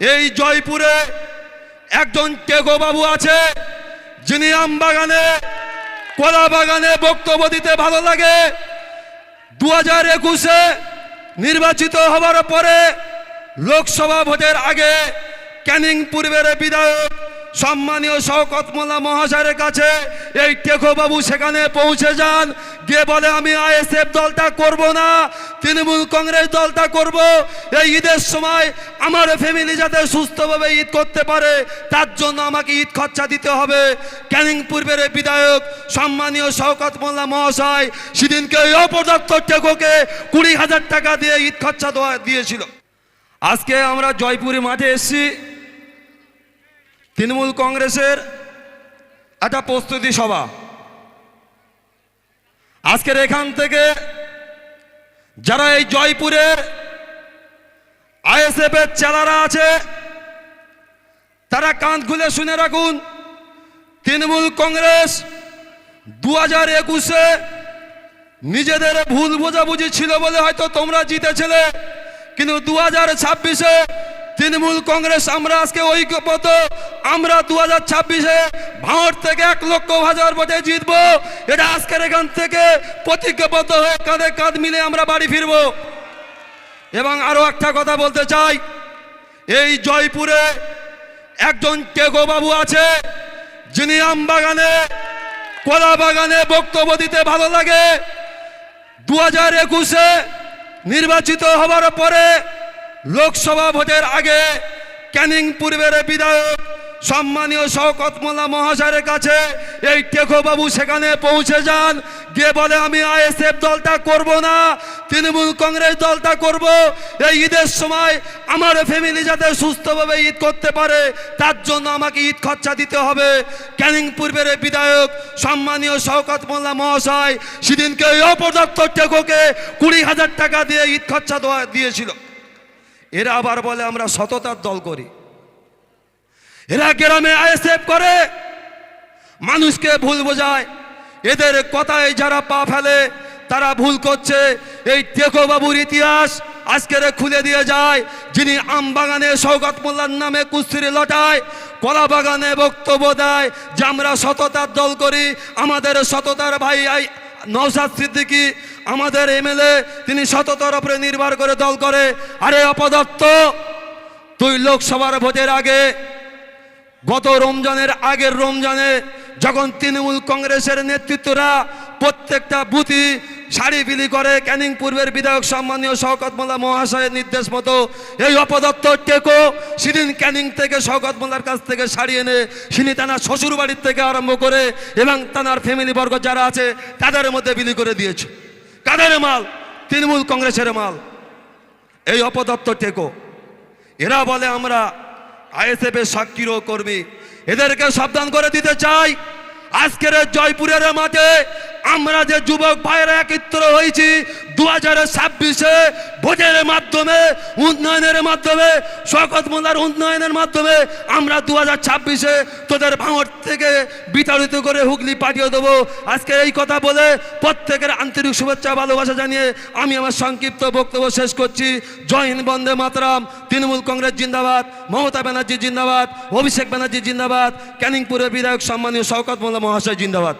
এই জয়পুরে একজন বাবু আছে, যিনি আম বাগানে কলা বাগানে বক্তব্য দিতে ভালো লাগে। দু হাজার একুশে নির্বাচিত হবার পরে লোকসভা ভোটের আগে ক্যানিং পূর্বের বিধায়ক সম্মানীয় শওকত মহাশয়ের কাছে, এই টেকো বাবু সেখানে পৌঁছে যান। গিয়ে বলে, আমি আইএসএফ দলটা করব না, তৃণমূল কংগ্রেস দলটা করব। এই ঈদের সময় আমার ফ্যামিলি যাতে সুস্থভাবে ঈদ করতে পারে, তার জন্য আমাকে ঈদ খরচা দিতে হবে। ক্যানিং পূর্বের বিধায়ক, সম্মানীয় শওকত মোল্লা মহাশয়, সেদিনকে ওই অপদত্ত টেকোকে কুড়ি হাজার টাকা দিয়ে ঈদ খরচা দেওয়া- দিয়েছিল। আজকে আমরা জয়পুরি মাঠে এসেছি। তৃণমূল কংগ্রেসের একটা প্রস্তুতি সভা। আজকের এখান থেকে যারা এই জয়পুরের আইএসএফ এর চেলারা আছে, তারা কান খুলে শুনে রাখুন, তৃণমূল কংগ্রেস দু হাজার একুশে নিজেদের ভুল বোঝাবুঝি ছিল বলে হয়তো তোমরা জিতেছিলে, কিন্তু দু হাজার ছাব্বিশে তৃণমূল কংগ্রেস, আমরা আজকে ঐক্যবদ্ধ। আমরা দু হাজার ছাব্বিশে ভাঁড় থেকে এক লক্ষ হাজার ভোটে জিতবো। এটা আজকের এখান থেকে প্রতিজ্ঞাবদ্ধ হয়ে কাঁধে কাঁধ মিলে আমরা বাড়ি ফিরবো। এবং আরও একটা কথা বলতে চাই, এই জয়পুরে একজন টেগো বাবু আছে, যিনি আম বাগানে কলা বাগানে বক্তব্য দিতে ভালো লাগে। দু হাজার একুশে নির্বাচিত হবার পরে লোকসভা ভোটের আগে ক্যানিং পূর্বের বিধায়ক সম্মানীয় শওকত মোল্লা মহাশয়ের কাছে, এই টেকো বাবু সেখানে পৌঁছে যান। গিয়ে বলে, আমি আইএসএফ দলটা করব না, তৃণমূল কংগ্রেস দলটা করব। এই ঈদের সময় আমার ফ্যামিলি যাতে সুস্থভাবে ঈদ করতে পারে, তার জন্য আমাকে ঈদ খরচা দিতে হবে। ক্যানিং পূর্বের বিধায়ক সম্মানীয় শওকত মোল্লা মহাশয় সেদিনকে ওই অপদত্ত টেকোকে কুড়ি হাজার টাকা দিয়ে ঈদ খরচা দেওয়া দিয়েছিল। এরা আবার বলে, আমরা সততার দল করি। এরা গ্রামে আইএসএফ করে, মানুষকে ভুল বোঝায়। এদের কথায় যারা পা ফেলে, তারা ভুল করছে। এই টেকো বাবুর ইতিহাস আজকের খুলে দিয়ে যায়, যিনি আম বাগানে সৌগত মোল্লার নামে কুস্তিরি লটায়, কলা বাগানে বক্তব্য দেয় যে, আমরা সততার দল করি, আমাদের সততার ভাই নৌসাদ সিদ্দিকী আমাদের এমএলএ, তিনি সততার উপরে নির্ভর করে দল করে। আরে অপদত্ত তুই লোকসভার ভোটের আগে, গত রমজানের আগের রমজানে যখন তৃণমূল কংগ্রেসের নেতৃত্বরা প্রত্যেকটা বুথি শাড়ি বিলি করে ক্যানিং পূর্বের বিধায়ক সম্মানীয় শওকত মোল্লা মহাশয়ের নির্দেশ মতো এই অপদত্ত টেকো সেদিন ক্যানিং থেকে শওকত মোল্লার কাছ থেকে শাড়ি এনে সিনি তানার শ্বশুর বাড়ির থেকে আরম্ভ করে এবং তানার ফ্যামিলি বর্গ যারা আছে, তাদের মধ্যে বিলি করে দিয়েছে। কাদের মাল? তৃণমূল কংগ্রেসের মাল। এই অপদত্ত টেকো। এরা বলে আমরা আইএসএফ এর সাক্ষীর কর্মী। এদেরকে সাবধান করে দিতে চাই। আজকের জয়পুরের মাঠে আমরা যে যুবক ভাইয়েরা একত্র হয়েছি দু হাজার ছাব্বিশে ভোটের মাধ্যমে, উন্নয়নের মাধ্যমে শকত মোল্লার উন্নয়নের মাধ্যমে আমরা দু হাজার ছাব্বিশে তোদের ভাঙড় থেকে বিতাড়িত করে হুগলি পাঠিয়ে দেবো। আজকে এই কথা বলে প্রত্যেকের আন্তরিক শুভেচ্ছা, ভালোবাসা জানিয়ে আমি আমার সংক্ষিপ্ত বক্তব্য শেষ করছি। জয় হিন্দ, বন্দে মাতরাম। তৃণমূল কংগ্রেস জিন্দাবাদ, মমতা ব্যানার্জি জিন্দাবাদ, অভিষেক ব্যানার্জি জিন্দাবাদ, ক্যানিংপুরের বিধায়ক সম্মানীয় শওকত মোল্লা মহাশয় জিন্দাবাদ।